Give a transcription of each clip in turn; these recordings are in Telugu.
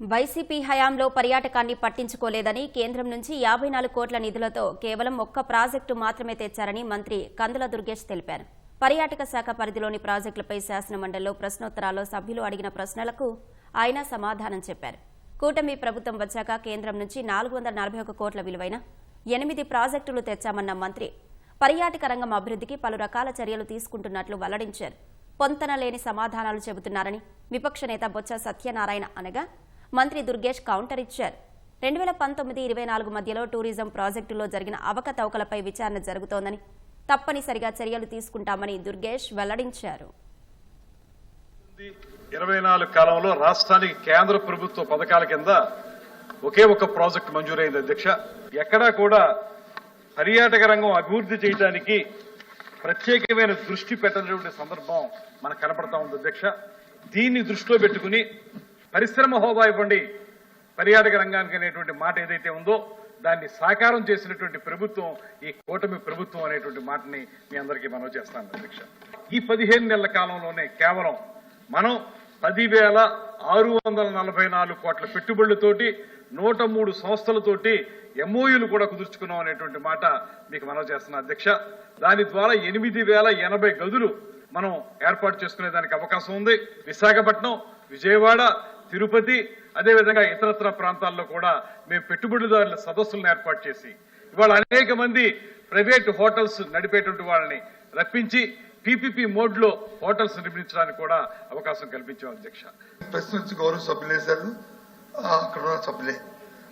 వైసీపీ హయాంలో పర్యాటకాన్ని పట్టించుకోలేదని కేంద్రం నుంచి యాభై నాలుగు కోట్ల నిధులతో కేవలం ఒక్క ప్రాజెక్టు మాత్రమే తెచ్చారని మంత్రి కందుల దుర్గేష్ తెలిపారు. పర్యాటక శాఖ పరిధిలోని ప్రాజెక్టులపై శాసనమండలిలో ప్రశ్నోత్తరాల్లో సభ్యులు అడిగిన ప్రశ్నలకు ఆయన సమాధానం చెప్పారు. కూటమి ప్రభుత్వం వచ్చాక కేంద్రం నుంచి నాలుగు వందల నలభై ఒక కోట్ల విలువైన ఎనిమిది ప్రాజెక్టులు తెచ్చామన్న మంత్రి పర్యాటక రంగం అభివృద్ధికి పలు రకాల చర్యలు తీసుకుంటున్నట్లు వెల్లడించారు. పొంతన లేని సమాధానాలు చెబుతున్నారని విపక్ష నేత బొత్స సత్యనారాయణ అనగా మంత్రి దుర్గేష్ కౌంటర్ ఇచ్చారు. రెండు వేల పంతొమ్మిది ఇరవై నాలుగు మధ్యలో టూరిజం ప్రాజెక్టులో జరిగిన అవకతవకలపై విచారణ జరుగుతోందని తప్పనిసరిగా చర్యలు తీసుకుంటామని దుర్గేష్ వెల్లడించారు. ఇరవై నాలుగు కాలంలో రాష్ట్రానికి కేంద్ర ప్రభుత్వ పథకాల కింద ఒకే ఒక ప్రాజెక్ట్ మంజూరైంది అధ్యక్ష. ఎక్కడా కూడా పర్యాటక రంగం అభివృద్ధి చేయడానికి ప్రత్యేకమైన దృష్టి పెట్టినటువంటి సందర్భం మనకు కనపడతా ఉంది అధ్యక్ష. దీన్ని దృష్టిలో పెట్టుకుని పరిశ్రమ హోదా ఇవ్వండి. పర్యాటక రంగానికి అనేటువంటి మాట ఏదైతే ఉందో దాన్ని సాకారం చేసినటువంటి ప్రభుత్వం ఈ కూటమి ప్రభుత్వం అనేటువంటి మాటని మీ అందరికీ మనం చేస్తాను. అధ్యక్ష ఈ పదిహేను నెలల కాలంలోనే కేవలం మనం పదివేల ఆరు వందల నలభై నాలుగు కోట్ల పెట్టుబడులతోటి నూట మూడు సంస్థలతోటి ఎంఓయూలు కూడా కుదుర్చుకున్నాం అనేటువంటి మాట మీకు మనం చేస్తున్నా అధ్యక్ష దాని ద్వారా ఎనిమిది వేల ఎనభై గదులు మనం ఏర్పాటు చేసుకునే దానికి అవకాశం ఉంది. విశాఖపట్నం విజయవాడ తిరుపతి అదేవిధంగా ఇతరత్ర ప్రాంతాల్లో కూడా మేము పెట్టుబడిదారుల సదస్సులను ఏర్పాటు చేసి ఇవాళ అనేక మంది ప్రైవేట్ హోటల్స్ నడిపేటువంటి వాళ్ళని రప్పించి పీపీపీ మోడ్లో హోటల్స్ నిర్మించడానికి కూడా అవకాశం కల్పించాం అధ్యక్ష. ప్రశ్న గౌరవ సభ్యులు వేశారు. అక్కడ ఉన్న సభ్యులే.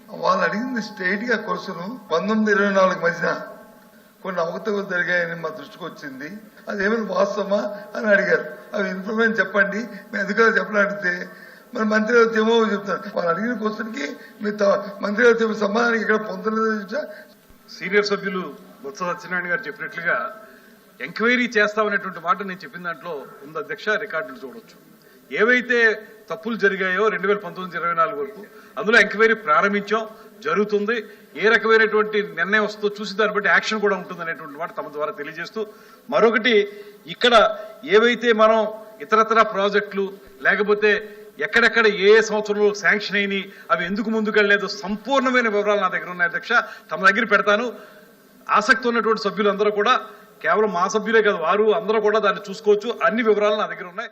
వాళ్ళు అడిగింది స్ట్రైట్గా క్వశ్చన్ పంతొమ్మిది ఇరవై నాలుగు మధ్యన కొన్ని అవకతవకలు జరిగాయని మా దృష్టికి వచ్చింది. అది వాస్తవమా అని అడిగారు. అవి ఇన్ఫర్మేషన్ చెప్పండి. మేము ఎందుకు చెప్పడానికి మరి మంత్రి గారు తేమో చెప్తాను వాళ్ళు అడిగిన క్వశ్చన్కి మీరు త- మంత్రి గారు చెప్పిన సమాధానం ఇక్కడ పొందలేదు సీనియర్ సభ్యులు బొత్స సత్యనారాయణ గారు చెప్పినట్లుగా ఎంక్వైరీ చేస్తామనేటువంటి మాట నేను చెప్పిన దాంట్లో ఉంది అధ్యక్ష రికార్డులు చూడొచ్చు. ఏవైతే తప్పులు జరిగాయో రెండు వేల పంతొమ్మిది ఇరవై నాలుగు వరకు అందులో ఎంక్వైరీ ప్రారంభించాం జరుగుతుంది. ఏ రకమైనటువంటి నిర్ణయం వస్తుందో చూసి దాన్ని బట్టి యాక్షన్ కూడా ఉంటుంది అనేటువంటి మాట తమ ద్వారా తెలియజేస్తూ మరొకటి ఇక్కడ ఏవైతే మనం ఇతరతర ప్రాజెక్టులు లేకపోతే ఎక్కడెక్కడ ఏ సంవత్సరంలో శాంక్షన్ అయినాయి అవి ఎందుకు ముందుకెళ్ళలేదు సంపూర్ణమైన వివరాలు నా దగ్గర ఉన్నాయి అధ్యక్ష. తమ దగ్గర పెడతాను. ఆసక్తి ఉన్నటువంటి సభ్యులందరూ కూడా కేవలం మా సభ్యులే కాదు వారు అందరూ కూడా దాన్ని చూసుకోవచ్చు. అన్ని వివరాలు నా దగ్గర ఉన్నాయి.